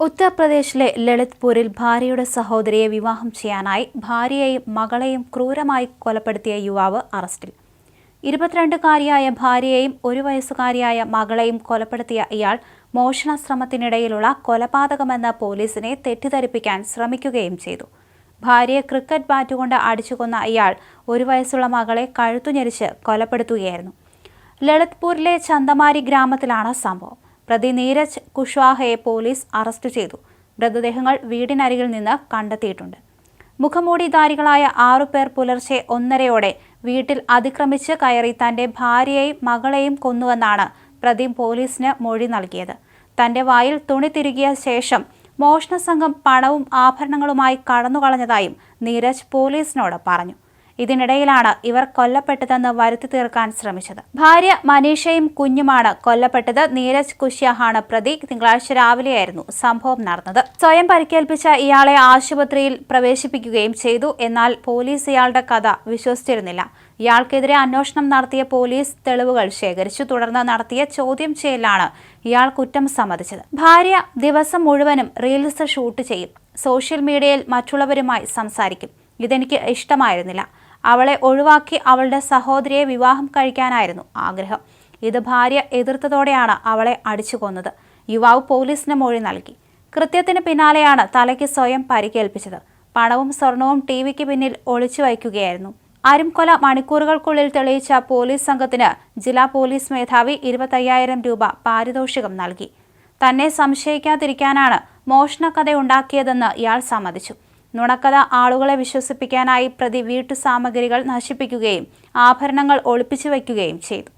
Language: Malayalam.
ഉത്തർപ്രദേശിലെ ലളിത്പൂരിൽ ഭാര്യയുടെ സഹോദരിയെ വിവാഹം ചെയ്യാനായി ഭാര്യയെയും മകളെയും ക്രൂരമായി കൊലപ്പെടുത്തിയ യുവാവ് അറസ്റ്റിൽ. ഇരുപത്തിരണ്ടുകാരിയായ ഭാര്യയെയും ഒരു വയസ്സുകാരിയായ മകളെയും കൊലപ്പെടുത്തിയ ഇയാൾ മോഷണശ്രമത്തിനിടയിലുള്ള കൊലപാതകമെന്ന പോലീസിനെ തെറ്റിദ്ധരിപ്പിക്കാൻ ശ്രമിക്കുകയും ചെയ്തു. ഭാര്യയെ ക്രിക്കറ്റ് ബാറ്റുകൊണ്ട് അടിച്ചുകൊന്ന ഇയാൾ ഒരു വയസ്സുള്ള മകളെ കഴുത്തുഞെരിച്ച് കൊലപ്പെടുത്തുകയായിരുന്നു. ലളിത്പൂരിലെ ചന്തമാരി ഗ്രാമത്തിലാണ് സംഭവം. പ്രതി നീരജ് കുഷ്വാഹയെ പോലീസ് അറസ്റ്റ് ചെയ്തു. മൃതദേഹങ്ങൾ വീടിനരികിൽ നിന്ന് കണ്ടെത്തിയിട്ടുണ്ട്. മുഖമൂടിധാരികളായ ആറുപേർ പുലർച്ചെ ഒന്നരയോടെ വീട്ടിൽ അതിക്രമിച്ച് കയറി തന്റെ ഭാര്യയെയും മകളെയും കൊന്നുവെന്നാണ് പ്രതി പോലീസിന് മൊഴി നൽകിയത്. തന്റെ വായിൽ തുണി തിരുകിയ ശേഷം മോഷണ സംഘം പണവും ആഭരണങ്ങളുമായി കടന്നുകളഞ്ഞതായും നീരജ് പോലീസിനോട് പറഞ്ഞു. ഇതിനിടയിലാണ് ഇവർ കൊല്ലപ്പെട്ടതെന്ന് വരുത്തി തീർക്കാൻ ശ്രമിച്ചത്. ഭാര്യ മനീഷയും കുഞ്ഞുമാണ് കൊല്ലപ്പെട്ടത്. നീരജ് കുശ്യാഹാണ് പ്രതി. തിങ്കളാഴ്ച രാവിലെയായിരുന്നു സംഭവം നടന്നത്. സ്വയം പരിക്കേൽപ്പിച്ച ഇയാളെ ആശുപത്രിയിൽ പ്രവേശിപ്പിക്കുകയും ചെയ്തു. എന്നാൽ പോലീസ് ഇയാളുടെ കഥ വിശ്വസിച്ചിരുന്നില്ല. ഇയാൾക്കെതിരെ അന്വേഷണം നടത്തിയ പോലീസ് തെളിവുകൾ ശേഖരിച്ചു. തുടർന്ന് നടത്തിയ ചോദ്യം ചെയ്യലാണ് ഇയാൾ കുറ്റം സമ്മതിച്ചത്. ഭാര്യ ദിവസം മുഴുവനും റീൽസ് ഷൂട്ട് ചെയ്യും. സോഷ്യൽ മീഡിയയിൽ മറ്റുള്ളവരുമായി സംസാരിക്കും. ഇതെനിക്ക് ഇഷ്ടമായിരുന്നില്ല. അവളെ ഒഴിവാക്കി അവളുടെ സഹോദരിയെ വിവാഹം കഴിക്കാനായിരുന്നു ആഗ്രഹം. ഇത് ഭാര്യ എതിർത്തതോടെയാണ് അവളെ അടിച്ചു കൊന്നത് യുവാവ് പോലീസിന് മൊഴി നൽകി. കൃത്യത്തിന് പിന്നാലെയാണ് തലയ്ക്ക് സ്വയം പരിക്കേൽപ്പിച്ചത്. പണവും സ്വർണവും ടി വിക്ക് പിന്നിൽ ഒളിച്ചു വയ്ക്കുകയായിരുന്നു. അരുംകൊല മണിക്കൂറുകൾക്കുള്ളിൽ തെളിയിച്ച പോലീസ് സംഘത്തിന് ജില്ലാ പോലീസ് മേധാവി ഇരുപത്തയ്യായിരം രൂപ പാരിതോഷികം നൽകി. തന്നെ സംശയിക്കാതിരിക്കാനാണ് മോഷണക്കഥയുണ്ടാക്കിയതെന്ന് ഇയാൾ സമ്മതിച്ചു. നുണക്കഥ ആളുകളെ വിശ്വസിപ്പിക്കാനായി പ്രതി വീട്ടു സാമഗ്രികൾ നശിപ്പിക്കുകയും ആഭരണങ്ങൾ ഒളിപ്പിച്ചു വയ്ക്കുകയും ചെയ്തു.